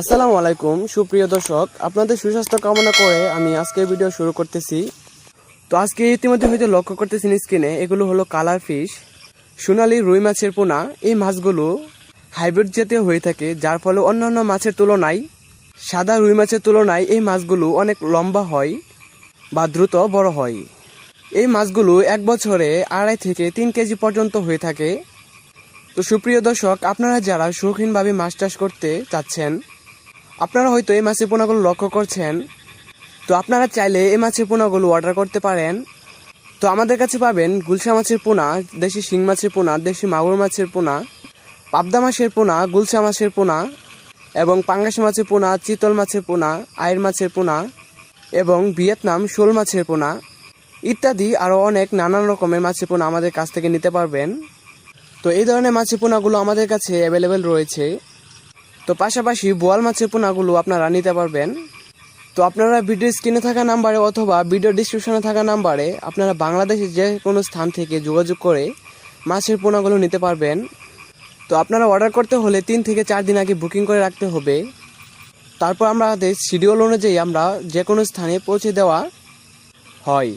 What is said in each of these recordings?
আসসালামু আলাইকুম, সুপ্রিয় দর্শক। আপনাদের সুস্বাস্থ্য কামনা করে আমি আজকে ভিডিও শুরু করতেছি। তো আজকে ইতিমধ্যে হয়তো লক্ষ্য করতেছেন স্ক্রিনে, এগুলো হলো কালার ফিশ, সোনালি রুই মাছের পোনা। এই মাছগুলো হাইব্রিড জাতীয় হয়ে থাকে, যার ফলে অন্যান্য মাছের তুলনায়, সাদা রুই মাছের তুলনায় এই মাছগুলো অনেক লম্বা হয় বা দ্রুত বড় হয়। এই মাছগুলো এক বছরে আড়াই থেকে তিন কেজি পর্যন্ত হয়ে থাকে। তো সুপ্রিয় দর্শক, আপনারা যারা শৌখিনভাবে মাছ চাষ করতে চাচ্ছেন আপনারা হয়তো এই মাছের পোনাগুলো লক্ষ্য করছেন। তো আপনারা চাইলে এই মাছের পোনাগুলো অর্ডার করতে পারেন। তো আমাদের কাছে পাবেন গুলশা মাছের পোনা, দেশি শিং মাছের পোনা, দেশি মাগুর মাছের পোনা, পাবদা মাছের পোনা, গুলশা মাছের পোনা এবং পাঙ্গাস মাছের পোনা, চিতল মাছের পোনা আয়ের মাছের পোনা এবং ভিয়েতনাম শোল মাছের পোনা ইত্যাদি আরও অনেক নানান রকমের মাছের পোনা আমাদের কাছ থেকে নিতে পারবেন। তো এই ধরনের মাছের পোনাগুলো আমাদের কাছে অ্যাভেলেবেল রয়েছে। তো পাশাপাশি বোয়াল মাছের পোনাগুলো আপনারা নিতে পারবেন। তো আপনারা ভিডিও স্ক্রিনে থাকা নাম্বারে অথবা ভিডিও ডিসক্রিপশনে থাকা নাম্বারে আপনারা বাংলাদেশের যে কোনো স্থান থেকে যোগাযোগ করে মাছের পোনাগুলো নিতে পারবেন। তো আপনারা অর্ডার করতে হলে তিন থেকে চার দিন আগে বুকিং করে রাখতে হবে। তারপর আমাদের শিডিউল অনুযায়ী আমরা যে কোনো স্থানে পৌঁছে দেওয়া হয়।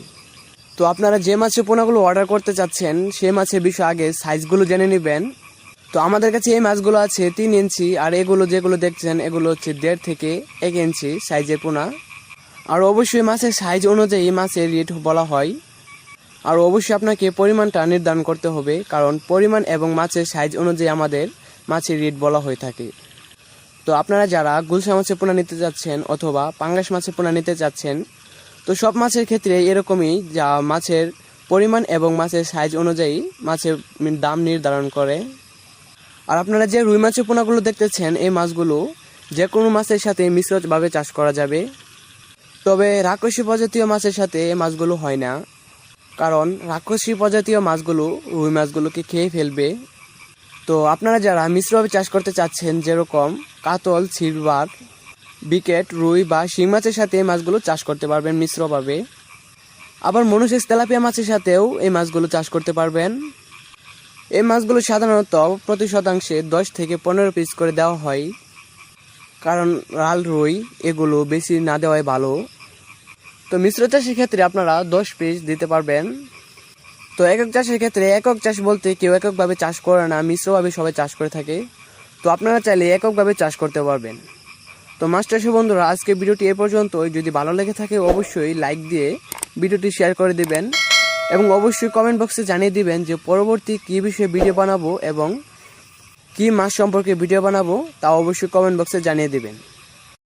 তো আপনারা যে মাছের পোনাগুলো অর্ডার করতে চাচ্ছেন, সে মাছের বিষয়ে আগে সাইজগুলো জেনে নেবেন। তো আমাদের কাছে এই মাছগুলো আছে তিন ইঞ্চি, আর এগুলো যেগুলো দেখছেন, এগুলো হচ্ছে দেড় থেকে এক ইঞ্চি সাইজের পোনা। আর অবশ্যই মাছের সাইজ অনুযায়ী মাছের রেট বলা হয়। আর অবশ্যই আপনাকে পরিমাণটা নির্ধারণ করতে হবে, কারণ পরিমাণ এবং মাছের সাইজ অনুযায়ী আমাদের মাছের রেট বলা হয়ে থাকে। তো আপনারা যারা গুলশা মাছের পোনা নিতে যাচ্ছেন অথবা পাঙ্গাস মাছের পোনা নিতে যাচ্ছেন, তো সব মাছের ক্ষেত্রে এরকমই যা মাছের পরিমাণ এবং মাছের সাইজ অনুযায়ী মাছের দাম নির্ধারণ করে। আর আপনারা যে রুই মাছের পোনাগুলো দেখতেছেন, এই মাছগুলো যে কোনো মাছের সাথে মিশ্রভাবে চাষ করা যাবে। তবে রাক্ষসী প্রজাতীয় মাছের সাথে এই মাছগুলো হয় না। কারণ রাক্ষসী প্রজাতীয় মাছগুলো রুই মাছগুলোকে খেয়ে ফেলবে। তো আপনারা যারা মিশ্রভাবে চাষ করতে চাচ্ছেন, যেরকম কাতল সিলভার বিকেট, রুই বা শিং মাছের সাথে এই মাছগুলো চাষ করতে পারবেন মিশ্রভাবে আবার মনুষের তেলাপিয়া মাছের সাথেও এই মাছগুলো চাষ করতে পারবেন। এই মাছগুলো সাধারণত প্রতি শতাংশে দশ থেকে পনেরো পিস করে দেওয়া হয়। কারণ লাল রুই এগুলো বেশি না দেওয়াই ভালো। তো মিশ্র চাষের ক্ষেত্রে আপনারা দশ পিস দিতে পারবেন। তো একক চাষের ক্ষেত্রে একক চাষ বলতে কেউ এককভাবে চাষ করে না, মিশ্রভাবে সবাই চাষ করে থাকে। তো আপনারা চাইলে এককভাবে চাষ করতে পারবেন। তো মাস্টারসে বন্ধুরা আজকে ভিডিওটি এ পর্যন্তই। যদি ভালো লেগে থাকে, অবশ্যই লাইক দিয়ে ভিডিওটি শেয়ার করে দিবেন। এবং অবশ্যই কমেন্ট বক্সে জানিয়ে দিবেন যে পরবর্তী কী বিষয়ে ভিডিও বানাবো এবং কী মাস সম্পর্কে ভিডিও বানাবো, তা অবশ্যই কমেন্ট বক্সে জানিয়ে দিবেন।